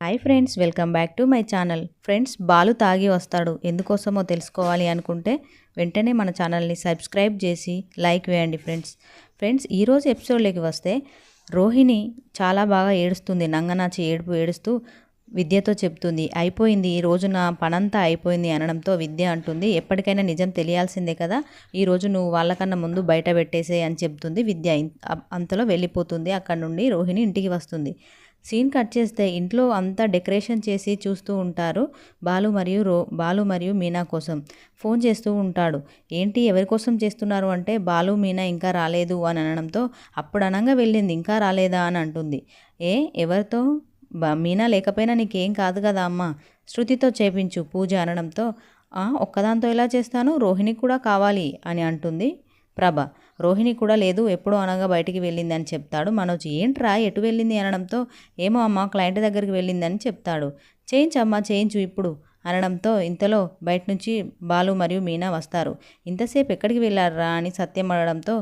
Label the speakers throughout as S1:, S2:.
S1: Hi friends welcome back to my channel. Friends Balu తాగి వస్తాడు. ఎందుకోసమో తెలుసుకోవాలి అనుకుంటే వెంటనే మన ఛానల్ని సబ్స్క్రైబ్ చేసి లైక్ వేయండి ఫ్రెండ్స్. ఫ్రెండ్స్ ఈరోజు ఎపిసోడ్లోకి వస్తే రోహిణి చాలా బాగా ఏడుస్తుంది. నంగనాచి ఏడుపు ఏడుస్తూ విద్యతో చెప్తుంది. అయిపోయింది ఈ రోజు నా పనంతా అయిపోయింది అనడంతో విద్య అంటుంది. ఎప్పటికైనా నిజం తెలియాల్సిందే కదా. ఈ రోజు నువ్వు వాళ్ళకన్నా ముందు బయట పెట్టేసే అని చెప్తుంది విద్య. అంతలో వెళ్ళిపోతుంది. అక్కడ నుండి రోహిణి ఇంటికి వస్తుంది. సీన్ కట్ చేస్తే ఇంట్లో అంతా డెకరేషన్ చేసి చూస్తూ ఉంటారు బాలు మరియు రో బాలు మరియు మీనా కోసం. ఫోన్ చేస్తూ ఉంటాడు. ఏంటి ఎవరి కోసం చేస్తున్నారు అంటే బాలు మీనా ఇంకా రాలేదు అని అనడంతో అప్పుడు అనంగా వెళ్ళింది ఇంకా రాలేదా అని అంటుంది. ఏ ఎవరితో? మీనా లేకపోయినా నీకేం కాదు కదా అమ్మ శృతితో చేపించు పూజ అనడంతో. ఒక్కదాంతో ఎలా చేస్తాను? రోహిణి కూడా కావాలి అని అంటుంది ప్రభ. రోహిణి కూడా లేదు ఎప్పుడో అనగా బయటికి వెళ్ళింది అని చెప్తాడు. మనోజ్ ఏంట్రా ఎటు వెళ్ళింది? అనడంతో ఏమో అమ్మ క్లయింట్ దగ్గరికి వెళ్ళిందని చెప్తాడు. చేయించమ్మా చేయించు ఇప్పుడు అనడంతో ఇంతలో బయట నుంచి బాలు మరియు మీనా వస్తారు. ఇంతసేపు ఎక్కడికి వెళ్ళారా? అని సత్యం అనడంతో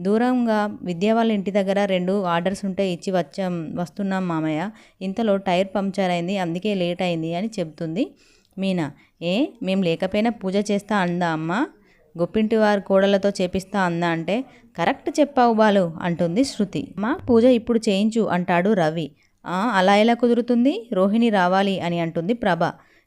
S1: దూరంగా విద్యా వాళ్ళ ఇంటి దగ్గర రెండు ఆర్డర్స్ ఉంటే ఇచ్చి వచ్చాం వస్తున్నాం మామయ్య. ఇంతలో టైర్ పంక్చర్ అయింది అందుకే లేట్ అయింది అని చెప్తుంది మీనా. ఏ మేము లేకపోయినా పూజ చేస్తా అందా అమ్మ. గొప్పింటి వారి కోడలతో చేపిస్తా అందా అంటే కరెక్ట్ చెప్పావు బాలు అంటుంది శృతి. మా పూజ ఇప్పుడు చేయించు అంటాడు రవి. అలా ఎలా కుదురుతుంది? రోహిణి రావాలి అని అంటుంది ప్రభ.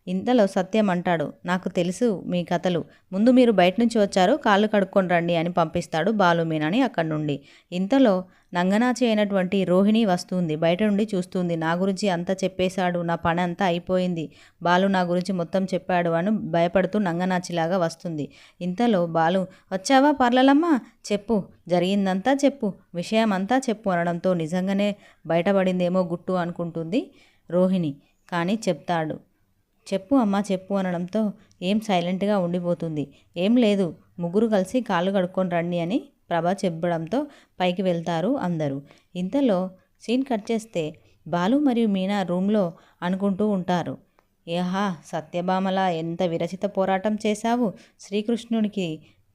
S1: ఇంతలో సత్యం అంటాడు నాకు తెలుసు మీ కథలు. ముందు మీరు బయట నుంచి వచ్చారు కాళ్ళు కడుక్కొని రండి అని పంపిస్తాడు బాలు మీనాని అక్కడి నుండి. ఇంతలో నంగనాచి అయినటువంటి రోహిణి వస్తుంది బయట నుండి చూస్తుంది నా గురించి అంతా చెప్పేశాడు నా పని అంతా అయిపోయింది. బాలు నా గురించి మొత్తం చెప్పాడు అని భయపడుతూ నంగనాచిలాగా వస్తుంది. ఇంతలో బాలు వచ్చావా పర్లలమ్మ? చెప్పు. జరిగిందంతా చెప్పు. విషయం అంతా చెప్పు అనడంతో నిజంగానే బయటపడిందేమో గుట్టు అనుకుంటుంది రోహిణి. కానీ చెప్తాడు చెప్పు అమ్మా చెప్పు అనడంతో ఏం సైలెంట్గా ఉండిపోతుంది. ఏం లేదు ముగ్గురు కలిసి కాళ్ళు కడుక్కొని రండి అని ప్రభ చెప్పడంతో పైకి వెళ్తారు అందరూ. ఇంతలో సీన్ కట్ చేస్తే బాలు మరియు మీనా రూమ్లో అనుకుంటూ ఉంటారు. ఏహా సత్యభామలా ఎంత విరచిత పోరాటం చేశావు? శ్రీకృష్ణునికి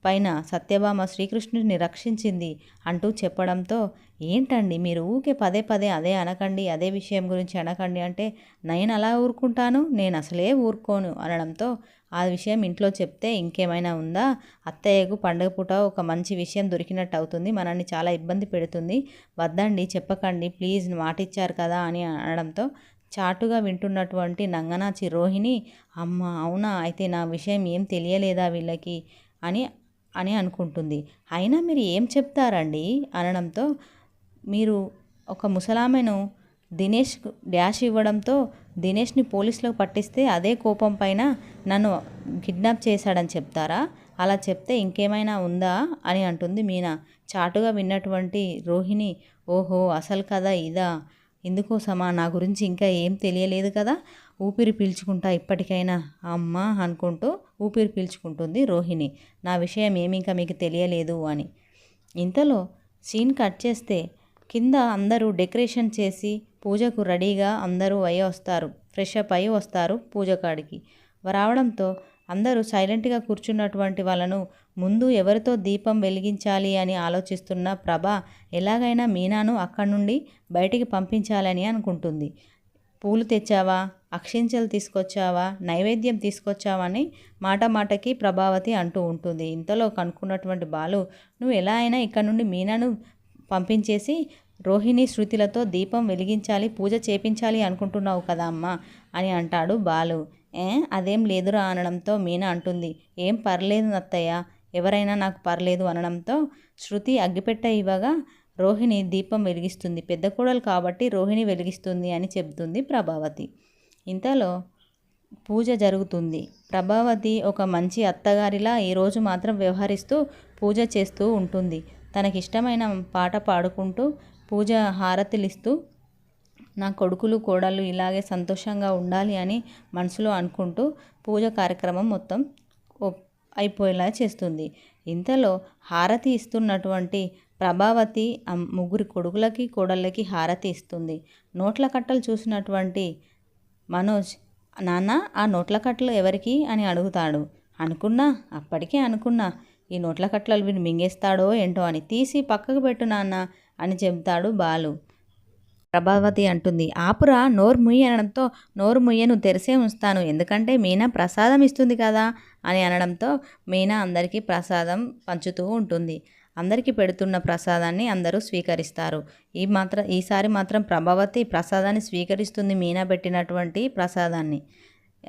S1: పైన సత్యభామ శ్రీకృష్ణుడిని రక్షించింది అంటూ చెప్పడంతో ఏంటండి మీరు ఊకే పదే పదే అదే అనకండి అదే విషయం గురించి అనకండి అంటే నేను అలా ఊరుకుంటాను? నేను అసలే ఊరుకోను అనడంతో ఆ విషయం ఇంట్లో చెప్తే ఇంకేమైనా ఉందా? అత్తయ్యకు పండుగ పూట ఒక మంచి విషయం దొరికినట్టు అవుతుంది మనల్ని చాలా ఇబ్బంది పెడుతుంది. వద్దండి చెప్పకండి ప్లీజ్ మాటిచ్చారు కదా అని అనడంతో చాటుగా వింటున్నటువంటి నంగనాచి రోహిణి అమ్మ అవునా? అయితే నా విషయం ఏం తెలియలేదా వీళ్ళకి? అని అని అనుకుంటుంది. అయినా మీరు ఏం చెప్తారండి? అనడంతో మీరు ఒక ముసలామెను దినేష్ డ్యాష్ ఇవ్వడంతో దినేష్ని పోలీసులకు పట్టిస్తే అదే కోపం పైన నన్ను కిడ్నాప్ చేశాడని చెప్తారా? అలా చెప్తే ఇంకేమైనా ఉందా? అని అంటుంది మీనా. చాటుగా విన్నటువంటి రోహిణి ఓహో అసలు కదా ఇదా? ఎందుకోసమా నా గురించి ఇంకా ఏం తెలియలేదు కదా? ఊపిరి పీల్చుకుంటా ఇప్పటికైనా. అమ్మ అనుకుంటూ ఊపిరి పీల్చుకుంటుంది రోహిణి. నా విషయం ఏమి ఇంకా మీకు తెలియలేదు అని. ఇంతలో సీన్ కట్ చేస్తే కింద అందరూ డెకరేషన్ చేసి పూజకు రెడీగా అందరూ అయ్యి వస్తారు. ఫ్రెష్ అప్ అయ్యి వస్తారు పూజ కాడికి. రావడంతో అందరూ సైలెంట్గా కూర్చున్నటువంటి వాళ్ళను ముందు ఎవరితో దీపం వెలిగించాలి అని ఆలోచిస్తున్న ప్రభ ఎలాగైనా మీనాను అక్కడి నుండి బయటికి పంపించాలని అనుకుంటుంది. పూలు తెచ్చావా? అక్షించలు తీసుకొచ్చావా? నైవేద్యం తీసుకొచ్చావా? అని మాట మాటకి ప్రభావతి అంటూ ఉంటుంది. ఇంతలో కనుక్కున్నటువంటి బాలు నువ్వు ఎలా అయినా ఇక్కడ నుండి మీనాను పంపించేసి రోహిణి శృతిలతో దీపం వెలిగించాలి పూజ చేపించాలి అనుకుంటున్నావు కదా అమ్మా అని అంటాడు బాలు. అదేం లేదురా అనడంతో మీనా అంటుంది. ఏం పర్లేదు అత్తయ్య. ఎవరైనా నాకు పర్లేదు అనడంతో శృతి అగ్గిపెట్ట ఇవ్వగా రోహిణి దీపం వెలిగిస్తుంది. పెద్ద కోడలు కాబట్టి రోహిణి వెలిగిస్తుంది అని చెబుతుంది ప్రభావతి. ఇంతలో పూజ జరుగుతుంది. ప్రభావతి ఒక మంచి అత్తగారిలా ఈరోజు మాత్రం వ్యవహరిస్తూ పూజ చేస్తూ ఉంటుంది. తనకిష్టమైన పాట పాడుకుంటూ పూజ హారతిలిస్తూ నా కొడుకులు కోడళ్ళు ఇలాగే సంతోషంగా ఉండాలి అని మనసులో అనుకుంటూ పూజ కార్యక్రమం మొత్తం ఓ- అయిపోయేలా చేస్తుంది. ఇంతలో హారతి ఇస్తున్నటువంటి ప్రభావతి ముగ్గురి కొడుకులకి కోడళ్ళకి హారతి ఇస్తుంది. నోట్ల కట్టలు చూసినటువంటి మనోజ్ నాన్న ఆ నోట్ల కట్టలు ఎవరికి అని అడుగుతాడు. అనుకున్నా అప్పటికే అనుకున్నా ఈ నోట్ల కట్టలు వీడు మింగేస్తాడో ఏంటో అని. తీసి పక్కకు పెట్టు నాన్న అని చెబుతాడు బాలు. ప్రభావతి అంటుంది. ఆపురా నోరు ముయ్యి అనడంతో నోరు ముయ్యను తెరిసే ఉంచుతాను. ఎందుకంటే మీనా ప్రసాదం ఇస్తుంది కదా అని అనడంతో మీనా అందరికీ ప్రసాదం పంచుతూ ఉంటుంది. అందరికీ పెడుతున్న ప్రసాదాన్ని అందరూ స్వీకరిస్తారు. ఈ మాత్రం ఈసారి మాత్రం ప్రభావతి ప్రసాదాన్ని స్వీకరిస్తుంది మీనా పెట్టినటువంటి ప్రసాదాన్ని.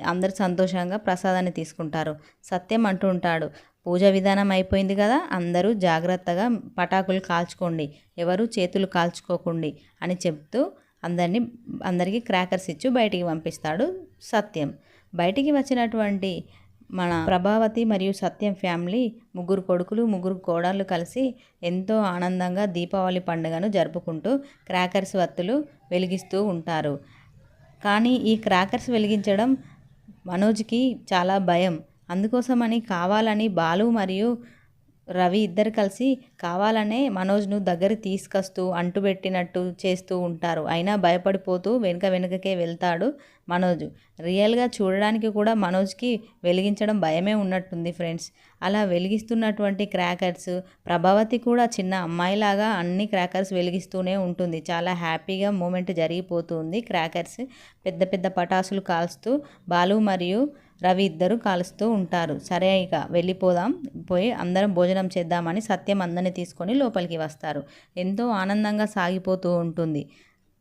S1: అందరు సంతోషంగా ప్రసాదాన్ని తీసుకుంటారు. సత్యం అంటూ ఉంటాడు. పూజ విధానం అయిపోయింది కదా అందరూ జాగ్రత్తగా పటాకులు కాల్చుకోండి ఎవరు చేతులు కాల్చుకోకండి అని చెప్తూ అందరినీ అందరికీ క్రాకర్స్ ఇచ్చి బయటికి పంపిస్తాడు సత్యం. బయటికి వచ్చినటువంటి మన ప్రభావతి మరియు సత్యం ఫ్యామిలీ ముగ్గురు కొడుకులు ముగ్గురు కోడళ్ళు కలిసి ఎంతో ఆనందంగా దీపావళి పండుగను జరుపుకుంటూ క్రాకర్స్ వత్తులు వెలిగిస్తూ ఉంటారు. కానీ ఈ క్రాకర్స్ వెలిగించడం మనోజ్కి చాలా భయం. అందుకోసమని కావాలని బాలు మరియు రవి ఇద్దరు కలిసి కావాలనే మనోజ్ను దగ్గర తీసుకొస్తూ అంటుబెట్టినట్టు చేస్తూ ఉంటారు. అయినా భయపడిపోతూ వెనుక వెనుకకే వెళ్తాడు మనోజ్. రియల్గా చూడడానికి కూడా మనోజ్కి వెలిగించడం భయమే ఉన్నట్టుంది ఫ్రెండ్స్. అలా వెలిగిస్తున్నటువంటి క్రాకర్స్ ప్రభావతి కూడా చిన్న అమ్మాయిలాగా అన్ని క్రాకర్స్ వెలిగిస్తూనే ఉంటుంది. చాలా హ్యాపీగా మూమెంట్ జరిగిపోతుంది క్రాకర్స్. పెద్ద పెద్ద పటాసులు కాల్స్తూ బాలు మరియు రవి ఇద్దరు కాలుస్తూ ఉంటారు. సరే ఇక వెళ్ళిపోదాం. పోయి అందరం భోజనం చేద్దామని సత్యం అందరిని తీసుకొని లోపలికి వస్తారు. ఎంతో ఆనందంగా సాగిపోతూ ఉంటుంది.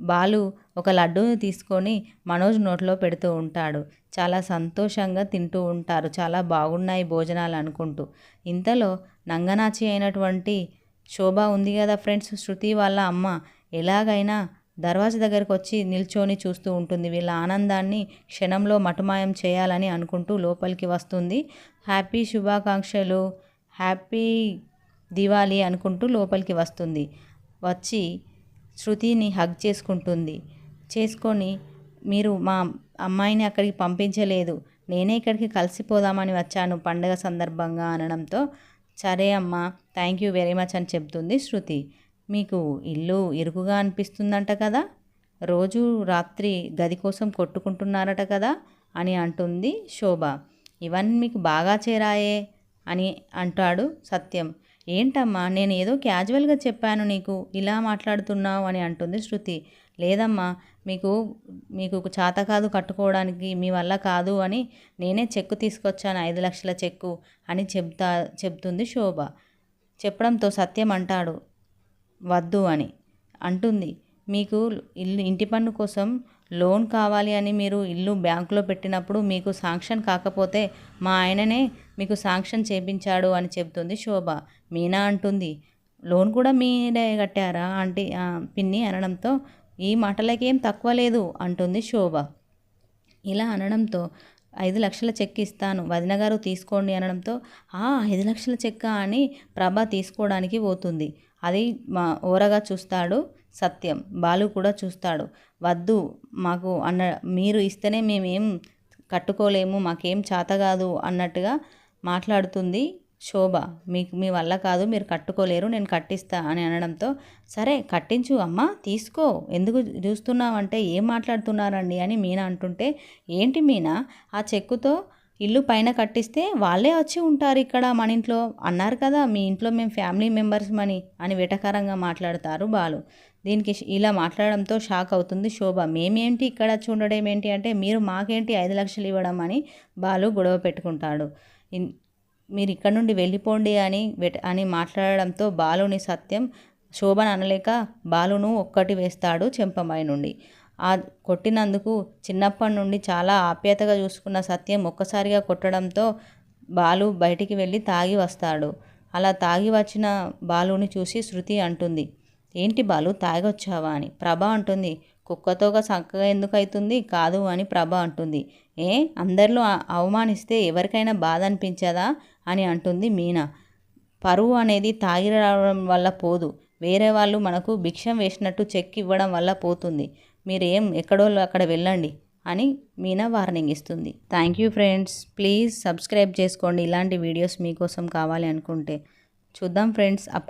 S1: బాలు ఒక లడ్డూని తీసుకొని మనోజ్ నోట్లో పెడుతూ ఉంటాడు. చాలా సంతోషంగా తింటూ ఉంటారు. చాలా బాగున్నాయి భోజనాలు అనుకుంటూ. ఇంతలో నంగనాచి అయినటువంటి శోభ ఉంది కదా ఫ్రెండ్స్? శృతి వాళ్ళ అమ్మ ఎలాగైనా దర్వాజా దగ్గరకు వచ్చి నిల్చొని చూస్తూ ఉంటుంది. వీళ్ళ ఆనందాన్ని క్షణంలో మటుమాయం చేయాలని అనుకుంటూ లోపలికి వస్తుంది. హ్యాపీ శుభాకాంక్షలు హ్యాపీ దివాళీ అనుకుంటూ లోపలికి వస్తుంది. వచ్చి శృతిని హగ్ చేసుకుంటుంది. చేసుకొని మీరు మా అమ్మాయిని అక్కడికి పంపించలేదు. నేనే ఇక్కడికి కలిసిపోదామని వచ్చాను పండగ సందర్భంగా అనడంతో సరే అమ్మా థ్యాంక్ యూ వెరీ మచ్ అని చెప్తుంది శృతి. మీకు ఇల్లు ఇరుకుగా అనిపిస్తుందంట కదా? రోజు రాత్రి గది కోసం కొట్టుకుంటున్నారట కదా? అని అంటుంది శోభ. ఇవన్నీ మీకు బాగా చేరాయే అని అంటాడు సత్యం. ఏంటమ్మా నేను ఏదో క్యాజువల్గా చెప్పాను నీకు ఇలా మాట్లాడుతున్నావు అని అంటుంది శృతి. లేదమ్మా మీకు మీకు చాత కాదు కట్టుకోవడానికి మీ వల్ల కాదు అని నేనే చెక్కు తీసుకొచ్చాను ఐదు లక్షల చెక్కు అని చెప్తా చెప్తుంది శోభ. చెప్పడంతో సత్యం అంటాడు. వద్దు అని అంటుంది. మీకు ఇల్లు ఇంటి పన్ను కోసం లోన్ కావాలి అని మీరు ఇల్లు బ్యాంకులో పెట్టినప్పుడు మీకు శాంక్షన్ కాకపోతే మా ఆయననే మీకు శాంక్షన్ చేపించాడు అని చెప్తుంది శోభ. మీనా అంటుంది. లోన్ కూడా మీరే కట్టారా? అంటే పిన్ని అనడంతో ఈ మాటలకేం తక్కువ లేదు అంటుంది శోభ. ఇలా అనడంతో ఐదు లక్షల చెక్ ఇస్తాను. వదిన గారు తీసుకోండి అనడంతో ఆ ఐదు లక్షల చెక్క అని ప్రభ తీసుకోవడానికి పోతుంది. అది మా ఓరగా చూస్తాడు సత్యం. బాలు కూడా చూస్తాడు. వద్దు మాకు అన్న మీరు ఇస్తేనే మేమేం కట్టుకోలేము మాకేం చేత కాదు అన్నట్టుగా మాట్లాడుతుంది శోభ మీకు మీ వల్ల కాదు మీరు కట్టుకోలేరు నేను కట్టిస్తా అని అనడంతో సరే కట్టించు అమ్మా తీసుకో ఎందుకు చూస్తున్నావంటే ఏం మాట్లాడుతున్నారండి అని మీనా అంటుంటే ఏంటి మీనా ఆ చెక్కుతో ఇల్లు పైన కట్టిస్తే వాళ్ళే వచ్చి ఉంటారు ఇక్కడ మన ఇంట్లో అన్నారు కదా మీ ఇంట్లో మేము ఫ్యామిలీ మెంబర్స్ మని అని వెటకారంగా మాట్లాడతారు బాలు. దీనికి ఇలా మాట్లాడడంతో షాక్ అవుతుంది శోభ. మేమేంటి ఇక్కడ చూడడం ఏంటి అంటే మీరు మాకేంటి ఐదు లక్షలు ఇవ్వడం అని బాలు గొడవ పెట్టుకుంటాడు. మీరు ఇక్కడ నుండి వెళ్ళిపోండి అని అని మాట్లాడడంతో బాలుని సత్యం శోభను అనలేక బాలును ఒక్కటి వేస్తాడు చెంపమై నుండి. ఆ కొట్టినందుకు చిన్నప్పటి నుండి చాలా ఆప్యాయతగా చూసుకున్న సత్యం ఒక్కసారిగా కొట్టడంతో బాలు బయటికి వెళ్ళి తాగి వస్తాడు. అలా తాగి వచ్చిన బాలుని చూసి శృతి అంటుంది ఏంటి బాలు తాగొచ్చావా అని. ప్రభ అంటుంది కుక్కతోగా చక్కగా ఎందుకు అవుతుంది కాదు అని ప్రభ అంటుంది. ఏ? అందరిలో అవమానిస్తే ఎవరికైనా బాధ అనిపించదా? అని అంటుంది మీనా. పరువు అనేది తాగి రావడం వల్ల పోదు. వేరే వాళ్ళు మనకు భిక్షం వేసినట్టు చెక్ ఇవ్వడం వల్ల పోతుంది. మీరేం ఎక్కడో అక్కడ వెళ్ళండి అని మీనా వార్నింగ్ ఇస్తుంది. Thank you friends. Please subscribe చేసుకోండి. ఇలాంటి వీడియోస్ మీకోసం కావాలి అనుకుంటే. చూద్దాం ఫ్రెండ్స్. అప్